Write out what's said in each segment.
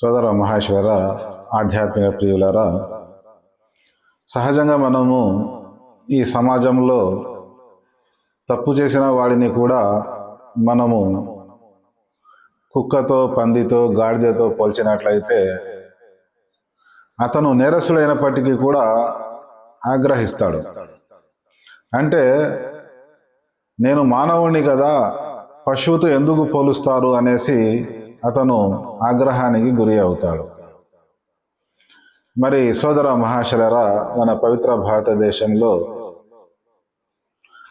సోదర మహేశ్వర ఆధ్యాత్మిక ప్రియులరా సహజంగా మనము ఈ సమాజంలో తప్పు చేసిన వాడిని కూడా మనము కుక్కతో పందితో గాడిదతో పోల్చినట్లయితే అతను నేరస్తుడైనప్పటికీ కూడా ఆగ్రహిస్తాడు. అంటే నేను మానవుణ్ణి కదా పశువుతో ఎందుకు పోలుస్తారు అనేసి అతను ఆగ్రహానికి గురి అవుతాడు. మరి సోదర మహాశరరా మన పవిత్ర భారతదేశంలో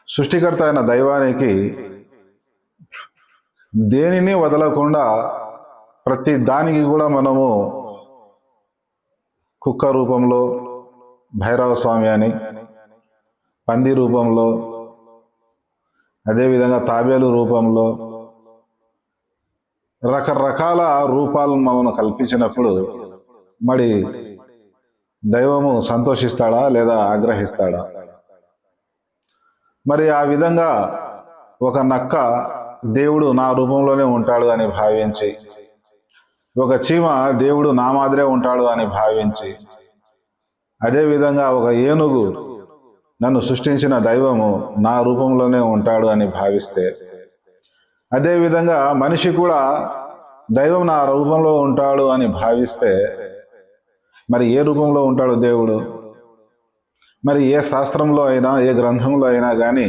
సృష్టికర్త అయిన దైవానికి దేనిని వదలకుండా ప్రతి దానికి కూడా మనము కుక్క రూపంలో భైరవ స్వామి అని పంది రూపంలో అదేవిధంగా తాబేలు రూపంలో రకరకాల రూపాలను మనం కల్పించినప్పుడు మరి దైవము సంతోషిస్తాడా లేదా ఆగ్రహిస్తాడా? మరి ఆ విధంగా ఒక నక్క దేవుడు నా రూపంలోనే ఉంటాడు అని భావించి ఒక చీమ దేవుడు నా మాదిరే ఉంటాడు అని భావించి అదేవిధంగా ఒక ఏనుగు నన్ను సృష్టించిన దైవము నా రూపంలోనే ఉంటాడు అని భావిస్తే అదేవిధంగా మనిషి కూడా దైవం నా రూపంలో ఉంటాడు అని భావిస్తే మరి ఏ రూపంలో ఉంటాడు దేవుడు? మరి ఏ శాస్త్రంలో అయినా ఏ గ్రంథంలో అయినా కానీ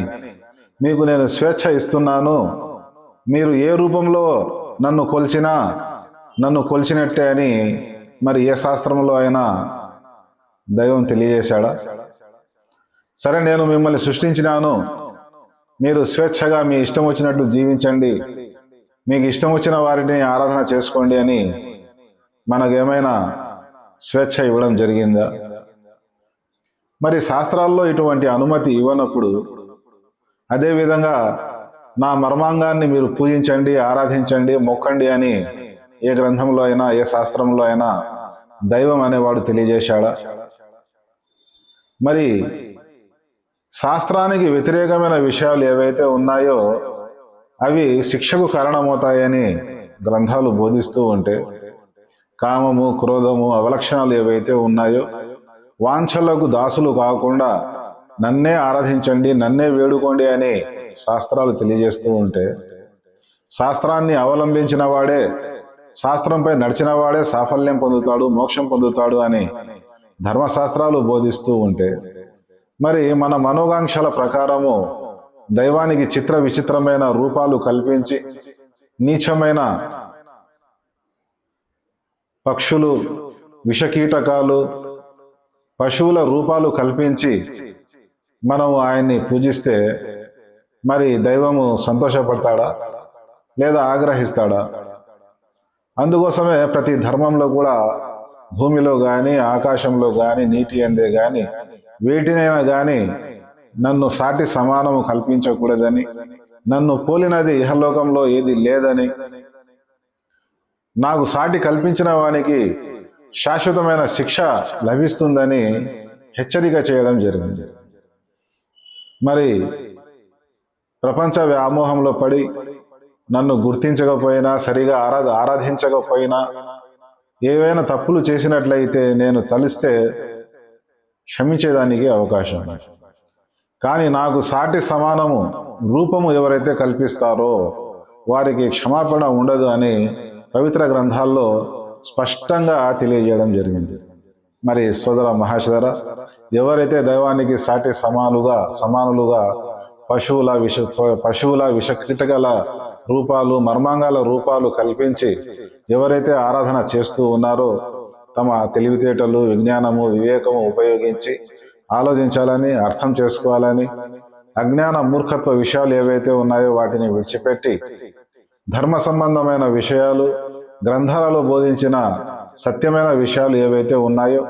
మీకు నేను స్వేచ్ఛ ఇస్తున్నాను. మీరు ఏ రూపంలో నన్ను కొలిచినా నన్ను కొలిచినట్టే అని మరి ఏ శాస్త్రంలో అయినా దైవం తెలియజేశాడా? సరే నేను మిమ్మల్ని సృష్టించినాను. మీరు స్వేచ్ఛగా మీ ఇష్టం వచ్చినట్టు జీవించండి. మీకు ఇష్టం వచ్చిన వారిని ఆరాధన చేసుకోండి అని మనకేమైనా స్వేచ్ఛ ఇవ్వడం జరిగిందా? మరి శాస్త్రాల్లో ఇటువంటి అనుమతి ఇవ్వనప్పుడు అదేవిధంగా నా మర్మాంగాన్ని మీరు పూజించండి ఆరాధించండి మొక్కండి అని ఏ గ్రంథంలో అయినా ఏ శాస్త్రంలో అయినా దైవం అనేవాడు తెలియజేశాడా? మరి శాస్త్రానికి వ్యతిరేకమైన విషయాలు ఏవైతే ఉన్నాయో అవి శిక్షకు కారణమవుతాయని గ్రంథాలు బోధిస్తూ ఉంటే కామము క్రోధము అవలక్షణాలు ఏవైతే ఉన్నాయో వాంఛలకు దాసులు కాకుండా నన్నే ఆరాధించండి నన్నే వేడుకోండి అని శాస్త్రాలు తెలియజేస్తూ ఉంటే శాస్త్రాన్ని అవలంబించిన వాడే శాస్త్రంపై నడిచిన వాడే సాఫల్యం పొందుతాడు మోక్షం పొందుతాడు అని ధర్మశాస్త్రాలు బోధిస్తూ ఉంటే మరి మన మనోగాంక్షల ప్రకారము దైవానికి చిత్ర విచిత్రమైన రూపాలు కల్పించి నీచమైన పక్షులు విషకీటకాలు పశువుల రూపాలు కల్పించి మనం ఆయన్ని పూజిస్తే మరి దైవము సంతోషపడతాడా లేదా ఆగ్రహిస్తాడా? అందుకోసమే ప్రతి ధర్మంలో కూడా భూమిలో కానీ ఆకాశంలో కానీ నీటి అందే కానీ వేటినైనా కానీ నన్ను సాటి సమానము కల్పించకూడదని నన్ను పోలినది ఇహలోకంలో ఏది లేదని. నాకు సాటి కల్పించిన వానికి శాశ్వతమైన శిక్ష లభిస్తుందని హెచ్చరిక చేయడం జరిగింది. మరి ప్రపంచ వ్యామోహంలో పడి నన్ను గుర్తించకపోయినా సరిగా ఆరా ఆరాధించకపోయినా ఏవైనా తప్పులు చేసినట్లయితే నేను తలిస్తే క్షమించేదానికి అవకాశం. కానీ నాకు సాటి సమానము రూపము ఎవరైతే కల్పిస్తారో వారికి క్షమాపణ ఉండదు అని పవిత్ర గ్రంథాల్లో స్పష్టంగా తెలియజేయడం జరిగింది. మరి సోదర మహేశ్వర ఎవరైతే దైవానికి సాటి సమానుగా సమానులుగా పశువుల విష పశువుల విషకీటకల రూపాలు మర్మాంగాల రూపాలు కల్పించి ఎవరైతే ఆరాధన చేస్తూ ఉన్నారో తమ తెలివితేటలు విజ్ఞానము వివేకము ఉపయోగించి ఆలోచించాలని అర్థం చేసుకోవాలని అజ్ఞాన మూర్ఖత్వ విషయాలు ఏవైతే ఉన్నాయో వాటిని విడిచిపెట్టి ధర్మ సంబంధమైన విషయాలు గ్రంథాలలో బోధించిన సత్యమైన విషయాలు ఏవైతే ఉన్నాయో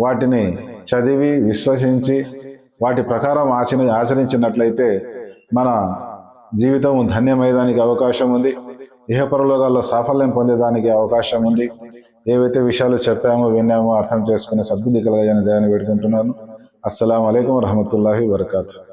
వాటిని చదివి విశ్వసించి వాటి ప్రకారం ఆచరి ఆచరించినట్లయితే మన జీవితం ధన్యమయ్యడానికి అవకాశం ఉంది. ఇహపరలోకాల్లో సాఫల్యం పొందేదానికి అవకాశం ఉంది. ఏవైతే విషయాలు చెప్పామో విన్నామో అర్థం చేసుకునే సద్బుద్ధి కలగాలని దయాన్ని పెట్టుకుంటున్నాను. అస్సలం అయికం వరహమతుల్లాహి వరకాతు